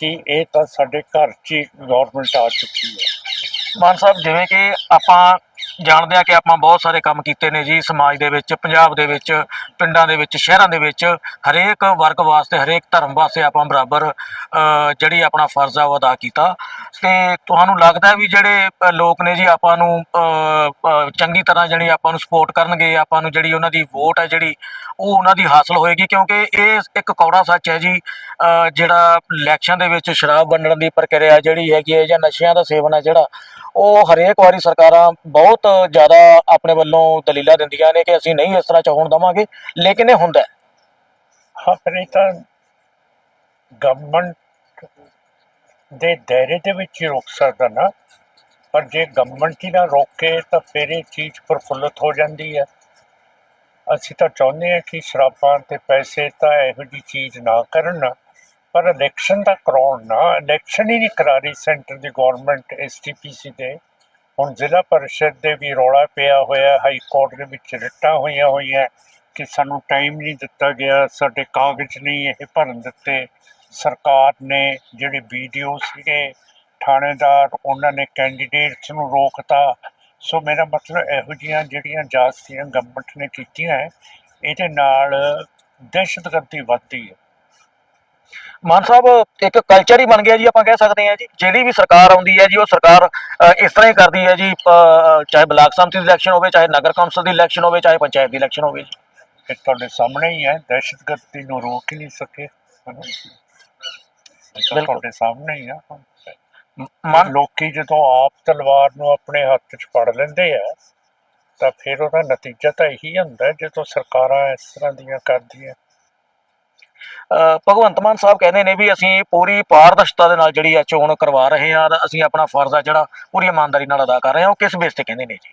ਕਿ ਇਹ ਤਾਂ ਸਾਡੇ ਘਰ 'ਚ ਹੀ ਗਵਰਨਮੈਂਟ ਆ ਚੁੱਕੀ ਹੈ। ਮਾਨ ਸਾਹਿਬ, ਜਿਵੇਂ ਕਿ ਆਪਾਂ ਜਾਣਦੇ ਆ ਕਿ ਆਪਾਂ ਬਹੁਤ ਸਾਰੇ ਕੰਮ ਕੀਤੇ ਨੇ ਜੀ ਸਮਾਜ ਦੇ ਵਿੱਚ, ਪੰਜਾਬ ਦੇ ਵਿੱਚ, ਪਿੰਡਾਂ ਦੇ ਵਿੱਚ, ਸ਼ਹਿਰਾਂ ਦੇ ਵਿੱਚ, ਹਰੇਕ ਵਰਗ ਵਾਸਤੇ, ਹਰੇਕ ਧਰਮ ਵਾਸਤੇ ਆਪਾਂ ਬਰਾਬਰ ਜਿਹੜੀ ਆਪਣਾ ਫਰਜ਼ ਆ ਉਹ ਅਦਾ ਕੀਤਾ। ਤੇ ਤੁਹਾਨੂੰ ਲੱਗਦਾ ਵੀ ਜਿਹੜੇ ਲੋਕ ਨੇ ਜੀ ਆਪਾਂ ਨੂੰ ਚੰਗੀ ਤਰ੍ਹਾਂ ਜਿਹੜੀ ਆਪਾਂ ਨੂੰ ਸਪੋਰਟ ਕਰਨਗੇ, ਆਪਾਂ ਨੂੰ ਜਿਹੜੀ ਉਹਨਾਂ ਦੀ ਵੋਟ ਹੈ ਜਿਹੜੀ, ਉਹ ਉਹਨਾਂ ਦੀ ਹਾਸਲ ਹੋਏਗੀ, ਕਿਉਂਕਿ ਇਹ ਇੱਕ ਕੌੜਾ ਸੱਚ ਹੈ ਜੀ ਜਿਹੜਾ ਇਲੈਕਸ਼ਨ ਦੇ ਵਿੱਚ ਸ਼ਰਾਬ ਵੰਡਣ ਦੀ ਪ੍ਰਕਿਰਿਆ ਜਿਹੜੀ ਹੈਗੀ ਹੈ ਜਾਂ ਨਸ਼ਿਆਂ ਦਾ ਸੇਵਨ ਹੈ ਜਿਹੜਾ, ਉਹ ਹਰੇਕ ਵਾਰੀ ਸਰਕਾਰਾਂ ਬਹੁਤ ਜ਼ਿਆਦਾ ਆਪਣੇ ਵੱਲੋਂ ਦਲੀਲਾਂ ਦਿੰਦੀਆਂ ਨੇ ਕਿ ਅਸੀਂ ਨਹੀਂ ਇਸ ਤਰ੍ਹਾਂ ਚਾਹਣ ਦਵਾਂਗੇ, ਲੇਕਿਨ ਇਹ ਹੁੰਦਾ ਹੈ। ਹਾਂ, ਪਰ ਇਹ ਤਾਂ ਗਵਰਨਮੈਂਟ ਦੇ ਦਾਇਰੇ ਦੇ ਵਿੱਚ ਹੀ ਰੋਕ ਸਕਦਾ ਨਾ। ਪਰ ਜੇ ਗਵਰਨਮੈਂਟ ਹੀ ਨਾ ਰੋਕੇ ਤਾਂ ਫਿਰ ਇਹ ਚੀਜ਼ ਪ੍ਰਫੁੱਲਤ ਹੋ ਜਾਂਦੀ ਹੈ। ਅਸੀਂ ਤਾਂ ਚਾਹੁੰਦੇ ਹਾਂ ਕਿ ਸ਼ਰਾਬਾਂ ਤੇ ਪੈਸੇ ਤਾਂ ਇਹੋ ਜਿਹੀ ਚੀਜ਼ ਨਾ ਕਰਨ, ਪਰ ਇਲੈਕਸ਼ਨ ਤਾਂ ਕਰਾਉਣ ਨਾ ਇਲੈਕਸ਼ਨ ਹੀ ਨਹੀਂ ਕਰਾ ਰਹੀ ਸੈਂਟਰ ਦੀ ਗਵਰਨਮੈਂਟ ਐਸਟੀਪੀਸੀ ਦੇ ਹੁਣ ਜ਼ਿਲ੍ਹਾ ਪਰਿਸ਼ਦ ਦੇ ਵੀ ਰੌਲਾ ਪਿਆ ਹੋਇਆ ਹਾਈ ਕੋਰਟ ਦੇ ਵਿੱਚ ਰਿਟਾਂ ਹੋਈਆਂ ਹੋਈਆਂ, ਕਿ ਸਾਨੂੰ ਟਾਈਮ ਨਹੀਂ ਦਿੱਤਾ ਗਿਆ, ਸਾਡੇ ਕਾਗਜ਼ ਨਹੀਂ ਇਹ ਭਰਨ ਦਿੱਤੇ। ਸਰਕਾਰ ਨੇ ਜਿਹੜੇ ਵੀਡੀਓ ਸੀਗੇ ਥਾਣੇਦਾਰ ਉਹਨਾਂ ਨੇ ਕੈਂਡੀਡੇਟਸ ਨੂੰ ਰੋਕਤਾ। ਸੋ ਮੇਰਾ ਮਤਲਬ ਇਹੋ ਜਿਹੀਆਂ ਜਿਹੜੀਆਂ ਜਾਸਤੀਆਂ ਗਵਰਨਮੈਂਟ ਨੇ ਕੀਤੀਆਂ ਹੈ, ਇਹਦੇ ਨਾਲ ਦਹਿਸ਼ਤਗਰਦੀ ਵੱਧਦੀ ਹੈ। ਮਾਨ ਸਾਹਿਬ ਇੱਕ ਕਲਚਰ ਹੀ ਬਣ ਗਿਆ ਜੀ ਆਪਾਂ ਕਹਿ ਸਕਦੇ ਹਾਂ ਜੀ। ਜਿਹੜੀ ਵੀ ਸਰਕਾਰ ਆਉਂਦੀ ਹੈ ਜੀ ਉਹ ਸਰਕਾਰ ਇਸ ਤਰ੍ਹਾਂ ਹੀ ਕਰਦੀ ਹੈ ਜੀ ਚਾਹੇ ਬਲਾਕ ਸੰਮਤੀ ਦੀ ਇਲੈਕਸ਼ਨ ਹੋਵੇ ਚਾਹੇ ਨਗਰ ਕੌਂਸਲ ਦੀ ਇਲੈਕਸ਼ਨ ਹੋਵੇ ਚਾਹੇ ਪੰਚਾਇਤ ਦੀ ਇਲੈਕਸ਼ਨ ਹੋਵੇ ਜੀ। ਇਹ ਤੁਹਾਡੇ ਸਾਹਮਣੇ ਹੀ ਹੈ ਦਹਿਸ਼ਤਗਰਦੀ ਨੂੰ ਰੋਕ ਹੀ ਨਹੀਂ ਸਕੇ। ਤਾਂ। ਤੁਹਾਡੇ ਸਾਹਮਣੇ ਹੀ ਆ। ਮਾਨ ਲੋਕੀ ਜਦੋਂ ਆਪ ਤਲਵਾਰ ਨੂੰ ਆਪਣੇ ਹੱਥ 'ਚ ਫੜ ਲੈਂਦੇ ਆ ਤਾਂ ਫਿਰ ਉਹਦਾ ਨਤੀਜਾ ਤਾਂ ਇਹੀ ਹੁੰਦਾ ਜਦੋਂ ਸਰਕਾਰਾਂ ਇਸ ਤਰ੍ਹਾਂ ਦੀਆਂ ਕਰਦੀਆਂ। ਭਗਵੰਤ ਮਾਨ ਸਾਹਿਬ ਕਹਿੰਦੇ ਨੇ ਵੀ ਅਸੀਂ ਪੂਰੀ ਪਾਰਦਰਸ਼ਤਾ ਦੇ ਨਾਲ ਜਿਹੜੀ ਆ ਚੋਣ ਕਰਵਾ ਰਹੇ ਹਾਂ ਅਸੀਂ ਆਪਣਾ ਫਰਜ਼ ਆ ਜਿਹੜਾ ਪੂਰੀ ਇਮਾਨਦਾਰੀ ਨਾਲ ਅਦਾ ਕਰ ਰਹੇ ਹਾਂ ਉਹ ਕਿਸ ਬੇਸ ਤੇ ਕਹਿੰਦੇ ਨੇ ਜੀ?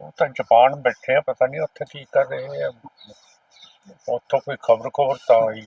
ਉਹ ਤਾਂ ਜਾਪਾਨ ਬੈਠੇ ਆ ਪਤਾ ਨਹੀਂ ਉੱਥੇ ਕੀ ਕਰ ਰਹੇ ਆ। ਉੱਥੋਂ ਕੋਈ ਖਬਰ ਖਬਰ ਤਾਂ ਆਈ